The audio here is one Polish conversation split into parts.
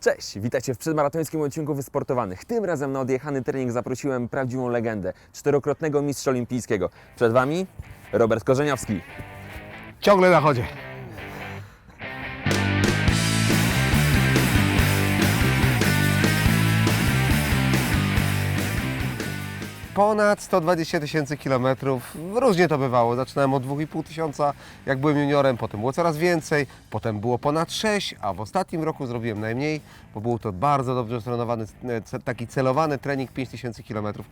Cześć, witajcie w przedmaratońskim odcinku Wysportowanych. Tym razem na odjechany trening zaprosiłem prawdziwą legendę, czterokrotnego mistrza olimpijskiego. Przed Wami Robert Korzeniowski. Ciągle na chodzie. Ponad 120 tysięcy kilometrów. Różnie to bywało. Zaczynałem od 2,5 tysiąca, jak byłem juniorem, potem było coraz więcej, potem było ponad 6, a w ostatnim roku zrobiłem najmniej, bo był to bardzo dobrze trenowany, e, taki celowany trening 5 tysięcy kilometrów.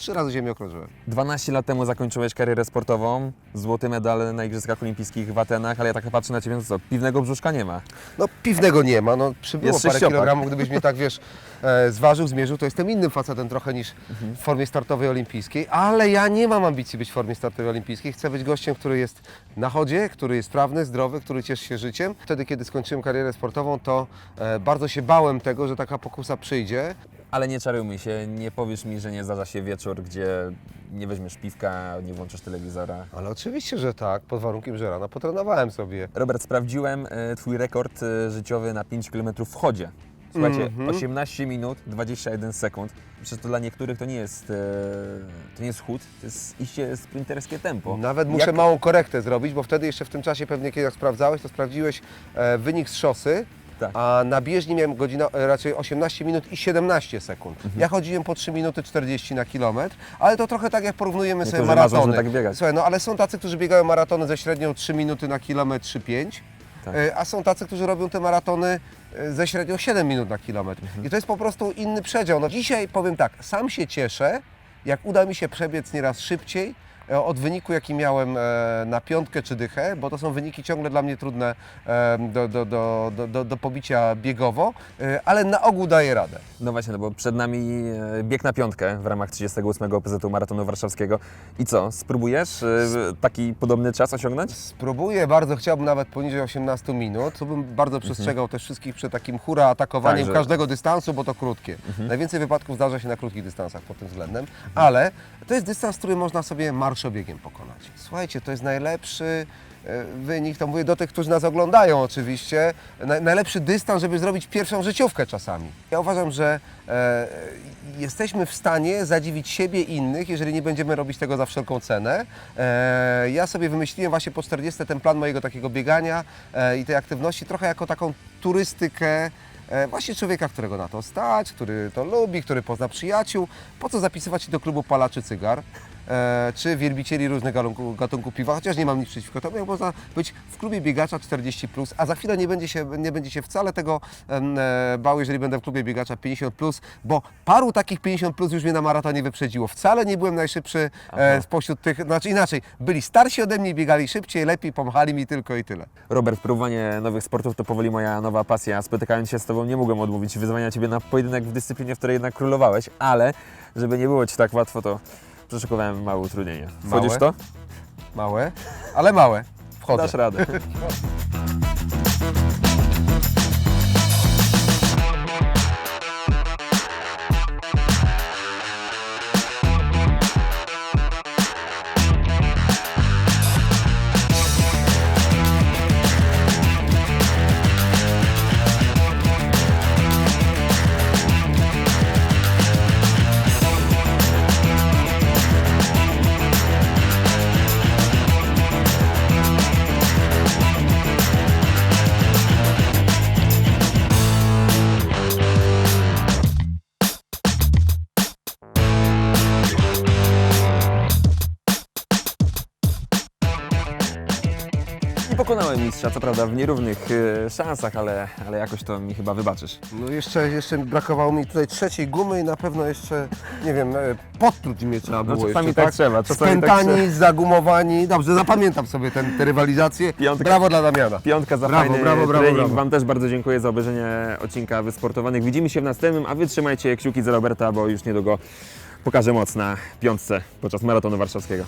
Trzy razy ziemię okrążyłem. 12 lat temu zakończyłeś karierę sportową, złoty medal na Igrzyskach Olimpijskich w Atenach, ale ja tak patrzę na Ciebie, no co, piwnego brzuszka nie ma. No piwnego nie ma, no przybyło Jest parę sześciopak. kilogramów, gdybyś mnie tak, wiesz, e, zważył, zmierzył, to jestem innym facetem trochę niż Mhm. w formie startowej olimpijskiej, ale ja nie mam ambicji być w formie startowej olimpijskiej, chcę być gościem, który jest na chodzie, który jest sprawny, zdrowy, który cieszy się życiem. Wtedy, kiedy skończyłem karierę sportową, to e, bardzo się bałem tego, że taka pokusa przyjdzie. Ale nie czarujmy się, nie powiesz mi, że nie zdarza się wieczór, gdzie nie weźmiesz piwka, nie włączysz telewizora. Ale oczywiście, że tak, pod warunkiem, że rano potrenowałem sobie. Robert, sprawdziłem e, Twój rekord e, życiowy na 5 km w chodzie. Słuchajcie, Mhm. 18 minut 21 sekund. Przecież to dla niektórych to nie jest, e, to nie jest chód, to jest iście sprinterskie tempo. Nawet muszę Jak- małą korektę zrobić, bo wtedy jeszcze w tym czasie pewnie kiedy sprawdzałeś, to sprawdziłeś e, wynik z szosy, Tak. a na bieżni miałem godzina, e, raczej 18 minut i 17 sekund. Mhm. Ja chodziłem po 3 minuty 40 na kilometr, ale to trochę tak jak porównujemy sobie Niektórzy marzą, maratony. żeby tak biegać. Słuchaj, no ale są tacy, którzy biegają maratony ze średnią 3 minuty na kilometr 3,5. Tak. e, A są tacy, którzy robią te maratony e, ze średnią 7 minut na kilometr. Mhm. I to jest po prostu inny przedział. No dzisiaj powiem tak, sam się cieszę, jak uda mi się przebiec nieraz szybciej od wyniku, jaki miałem e, na piątkę czy dychę, bo to są wyniki ciągle dla mnie trudne e, do, do, do, do, do, pobicia biegowo, e, ale na ogół daję radę. No właśnie, no bo przed nami e, bieg na piątkę w ramach 38 OPZ Maratonu Warszawskiego. I co, spróbujesz e, taki podobny czas osiągnąć? Spróbuję, bardzo chciałbym nawet poniżej 18 minut. Tu bym bardzo przestrzegał też wszystkich przed takim hura atakowaniem Tak, że- każdego dystansu, bo to krótkie. Najwięcej wypadków zdarza się na krótkich dystansach pod tym względem, ale to jest dystans, który można sobie marszobiegiem pokonać. Słuchajcie, to jest najlepszy e, wynik, to mówię do tych, którzy nas oglądają oczywiście, na, najlepszy dystans, żeby zrobić pierwszą życiówkę czasami. Ja uważam, że e, jesteśmy w stanie zadziwić siebie i innych, jeżeli nie będziemy robić tego za wszelką cenę. E, ja sobie wymyśliłem właśnie po 40 ten plan mojego takiego biegania i tej aktywności trochę jako taką turystykę właśnie człowieka, którego na to stać, który to lubi, który pozna przyjaciół. Po co zapisywać się do klubu palaczy cygar? E, czy wielbicieli różnych gatunków, gatunków piwa, chociaż nie mam nic przeciwko temu, jak można być w klubie biegacza 40+, plus, a za chwilę nie będzie się, nie będzie się wcale tego e, bał, jeżeli będę w klubie biegacza 50+, plus, bo paru takich 50+, plus już mnie na maratonie wyprzedziło. Wcale nie byłem najszybszy e, spośród tych, znaczy inaczej, byli starsi ode mnie, biegali szybciej, lepiej, pomachali mi tylko i tyle. Robert, próbowanie nowych sportów to powoli moja nowa pasja. Spotykając się z Tobą nie mogłem odmówić wyzwania Ciebie na pojedynek w dyscyplinie, w której jednak królowałeś, ale żeby nie było Ci tak łatwo, to przeszykowałem małe utrudnienie. Wchodzisz w to? Małe, ale małe. Wchodzę. Dasz radę. pokonałem mistrza, co prawda w nierównych e, szansach, ale, ale jakoś to mi chyba wybaczysz. No jeszcze, jeszcze brakowało mi tutaj trzeciej gumy i na pewno jeszcze, nie wiem, e, mnie trzeba było czasami jeszcze, tak trzeba, czasami tak Spętani, zagumowani. Dobrze, zapamiętam sobie ten, te rywalizacje. Piątka. Brawo dla Damiana. Piątka za Brawo, fajny brawo, brawo, trening. brawo. Wam też bardzo dziękuję za obejrzenie odcinka Wysportowanych. Widzimy się w następnym, a Wy trzymajcie kciuki za Roberta, bo już niedługo pokaże moc na piątce podczas maratonu warszawskiego.